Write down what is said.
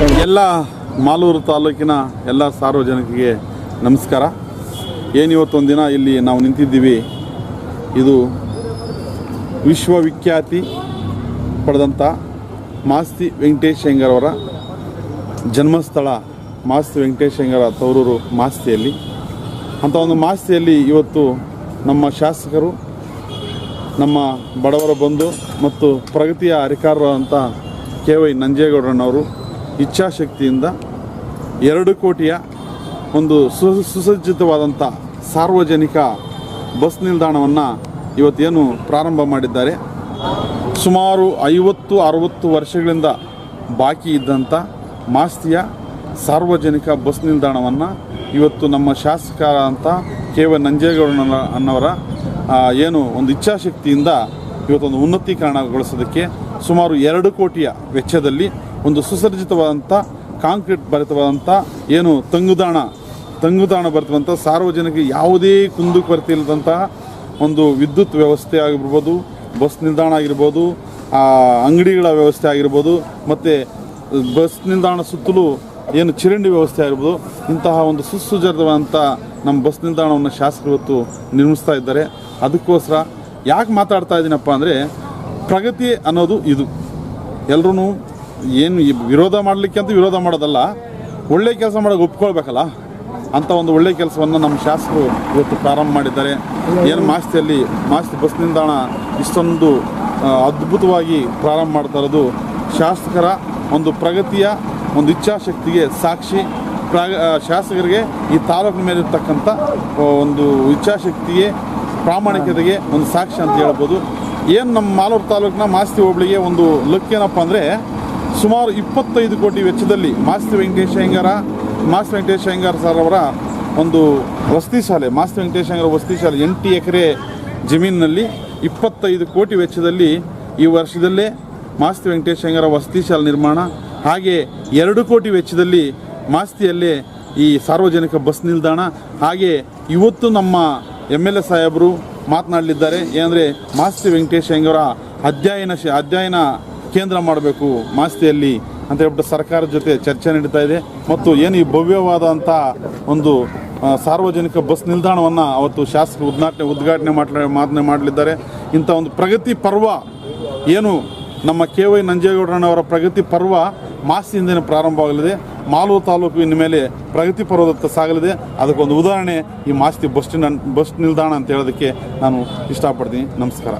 ಎಲ್ಲ ಮಾಲೂರು ತಾಲೂಕಿನ ಎಲ್ಲ ಸಾರ್ವಜನಿಕರಿಗೆ ನಮಸ್ಕಾರ. ಏನಿವತ್ತೊಂದು ದಿನ ಇಲ್ಲಿ ನಾವು ನಿಂತಿದ್ದೀವಿ. ಇದು ವಿಶ್ವವಿಖ್ಯಾತಿ ಪಡೆದಂಥ ಮಾಸ್ತಿ ವೆಂಕಟೇಶ್ ಹೆಂಗರವರ ಜನ್ಮಸ್ಥಳ, ಮಾಸ್ತಿ ವೆಂಕಟೇಶ್ ಹೆಂಗರ ತವರೂರು ಮಾಸ್ತಿಯಲ್ಲಿ. ಅಂಥ ಒಂದು ಮಾಸ್ತಿಯಲ್ಲಿ ಇವತ್ತು ನಮ್ಮ ಶಾಸಕರು, ನಮ್ಮ ಬಡವರ ಬಂಧು ಮತ್ತು ಪ್ರಗತಿಯ ಅಧಿಕಾರರಾದಂಥ ಕೆ ವೈ ನಂಜೇಗೌಡರನ್ನವರು ಇಚ್ಛಾಶಕ್ತಿಯಿಂದ ಎರಡು ಕೋಟಿಯ ಒಂದು ಸು, ಸುಸಜ್ಜಿತವಾದಂಥ ಸಾರ್ವಜನಿಕ ಬಸ್ ನಿಲ್ದಾಣವನ್ನು ಇವತ್ತೇನು ಪ್ರಾರಂಭ ಮಾಡಿದ್ದಾರೆ. ಸುಮಾರು ಐವತ್ತು, ಅರವತ್ತು ವರ್ಷಗಳಿಂದ ಬಾಕಿ ಇದ್ದಂಥ ಮಾಸ್ತಿಯ ಸಾರ್ವಜನಿಕ ಬಸ್ ನಿಲ್ದಾಣವನ್ನು ಇವತ್ತು ನಮ್ಮ ಶಾಸಕ ಅಂತ ಕೆ ವೈ ನಂಜೇಗೌಡನ ಅನ್ನವರ ಏನು ಒಂದು ಇಚ್ಛಾಶಕ್ತಿಯಿಂದ ಇವತ್ತೊಂದು ಉನ್ನತೀಕರಣಗೊಳಿಸೋದಕ್ಕೆ ಸುಮಾರು ಎರಡು ಕೋಟಿಯ ವೆಚ್ಚದಲ್ಲಿ ಒಂದು ಸುಸರ್ಜಿತವಾದಂಥ ಕಾಂಕ್ರೀಟ್ ಭರಿತವಾದಂಥ ಏನು ತಂಗುದಾಣ ತಂಗುದಾಣ ಬರ್ತವಂಥ ಸಾರ್ವಜನಿಕ ಯಾವುದೇ ಕುಂದು ಕೊರತೆ ಇಲ್ಲದಂತಹ ಒಂದು ವಿದ್ಯುತ್ ವ್ಯವಸ್ಥೆ ಆಗಿರ್ಬೋದು, ಬಸ್ ನಿಲ್ದಾಣ ಆಗಿರ್ಬೋದು ಅಂಗಡಿಗಳ ವ್ಯವಸ್ಥೆ ಆಗಿರ್ಬೋದು, ಮತ್ತು ಬಸ್ ನಿಲ್ದಾಣ ಸುತ್ತಲೂ ಏನು ಚರಂಡಿ ವ್ಯವಸ್ಥೆ ಆಗಿರ್ಬೋದು, ಇಂತಹ ಒಂದು ಸುಸುಜರಿತವಾದಂಥ ನಮ್ಮ ಬಸ್ ನಿಲ್ದಾಣವನ್ನು ಶಾಸಕರು ಇವತ್ತು ನಿರ್ಮಿಸ್ತಾ ಇದ್ದಾರೆ. ಅದಕ್ಕೋಸ್ಕರ ಯಾಕೆ ಮಾತಾಡ್ತಾ ಇದ್ದೀನಪ್ಪ ಅಂದರೆ ಪ್ರಗತಿ ಅನ್ನೋದು ಇದು. ಎಲ್ಲರೂ ಏನು ವಿರೋಧ ಮಾಡಲಿಕ್ಕೆ ಅಂತ ವಿರೋಧ ಮಾಡೋದಲ್ಲ, ಒಳ್ಳೆ ಕೆಲಸ ಮಾಡೋಕೆ ಒಪ್ಕೊಳ್ಬೇಕಲ್ಲ? ಅಂಥ ಒಂದು ಒಳ್ಳೆ ಕೆಲಸವನ್ನು ನಮ್ಮ ಶಾಸಕರು ಇವತ್ತು ಪ್ರಾರಂಭ ಮಾಡಿದ್ದಾರೆ. ಏನು ಮಾಸ್ತಿಯಲ್ಲಿ, ಮಾಸ್ತಿ ಬಸ್ ನಿಲ್ದಾಣ ಇಷ್ಟೊಂದು ಅದ್ಭುತವಾಗಿ ಪ್ರಾರಂಭ ಮಾಡ್ತಾ ಇರೋದು ಶಾಸಕರ ಒಂದು ಪ್ರಗತಿಯ ಒಂದು ಇಚ್ಛಾಶಕ್ತಿಗೆ ಸಾಕ್ಷಿ. ಪ್ರಾಗ ಶಾಸಕರಿಗೆ ಈ ತಾಲೂಕಿನ ಮೇಲೆ ಇರ್ತಕ್ಕಂಥ ಒಂದು ಇಚ್ಛಾಶಕ್ತಿಗೆ, ಪ್ರಾಮಾಣಿಕತೆಗೆ ಒಂದು ಸಾಕ್ಷಿ ಅಂತ ಹೇಳ್ಬೋದು. ಏನು ನಮ್ಮ ಮಾಲೂರು ತಾಲೂಕಿನ ಮಾಸ್ತಿ ಹೋಬಳಿಗೆ ಒಂದು ಲಕ್ ಏನಪ್ಪ ಅಂದರೆ ಸುಮಾರು ಇಪ್ಪತ್ತೈದು ಕೋಟಿ ವೆಚ್ಚದಲ್ಲಿ ಮಾಸ್ತಿ ವೆಂಕಟೇಶ ಅಯ್ಯಂಗಾರ ಮಾಸ್ತಿ ವೆಂಕಟೇಶ ಅಯ್ಯಂಗಾರ ಸರ್ ಅವರ ಒಂದು ವಸತಿ ಶಾಲೆ, ಮಾಸ್ತಿ ವೆಂಕಟೇಶ ಅಯ್ಯಂಗಾರ ವಸತಿ ಶಾಲೆ ಎಂಟು ಎಕರೆ ಜಮೀನಿನಲ್ಲಿ ಇಪ್ಪತ್ತೈದು ಕೋಟಿ ವೆಚ್ಚದಲ್ಲಿ ಈ ವರ್ಷದಲ್ಲೇ ಮಾಸ್ತಿ ವೆಂಕಟೇಶ ಅಯ್ಯಂಗಾರ ವಸತಿ ಶಾಲೆ ನಿರ್ಮಾಣ. ಹಾಗೆ ಎರಡು ಕೋಟಿ ವೆಚ್ಚದಲ್ಲಿ ಮಾಸ್ತಿಯಲ್ಲೇ ಈ ಸಾರ್ವಜನಿಕ ಬಸ್ ನಿಲ್ದಾಣ. ಹಾಗೆ ಇವತ್ತು ನಮ್ಮ ಎಂ ಎಲ್ ಎ ಸಾಹೇಬರು ಮಾತನಾಡಲಿದ್ದಾರೆ. ಏನಂದರೆ ಮಾಸ್ತಿ ವೆಂಕಟೇಶ ಅಯ್ಯಂಗಾರ ಅಧ್ಯಯನ ಶ ಅಧ್ಯಯನ ಕೇಂದ್ರ ಮಾಡಬೇಕು ಮಾಸ್ತಿಯಲ್ಲಿ ಅಂತ ಹೇಳ್ಬಿಟ್ಟು ಸರ್ಕಾರದ ಜೊತೆ ಚರ್ಚೆ ನಡೀತಾ ಇದೆ. ಮತ್ತು ಏನು ಈ ಭವ್ಯವಾದಂಥ ಒಂದು ಸಾರ್ವಜನಿಕ ಬಸ್ ನಿಲ್ದಾಣವನ್ನು ಅವತ್ತು ಶಾಸಕರು ಉದ್ಘಾಟನೆ ಉದ್ಘಾಟನೆ ಮಾಡಲಿ, ಮಾತನೆ ಮಾಡಲಿದ್ದಾರೆ. ಇಂಥ ಒಂದು ಪ್ರಗತಿ ಪರ್ವ ಏನು ನಮ್ಮ ಕೆ ವೈ ನಂಜೇಗೌಡರಣ್ಣವರ ಪ್ರಗತಿ ಪರ್ವ ಮಾಸ್ತಿಯಿಂದನೇ ಪ್ರಾರಂಭವಾಗಲಿದೆ ಮಾಲೂರು ತಾಲೂಕು ಇನ್ನು ಮೇಲೆ ಪ್ರಗತಿ ಪರ್ವದತ್ತ ಸಾಗಲಿದೆ. ಅದಕ್ಕೊಂದು ಉದಾಹರಣೆ ಈ ಮಾಸ್ತಿ ಬಸ್ ಬಸ್ ನಿಲ್ದಾಣ ಅಂತ ಹೇಳೋದಕ್ಕೆ ನಾನು ಇಷ್ಟಪಡ್ತೀನಿ. ನಮಸ್ಕಾರ.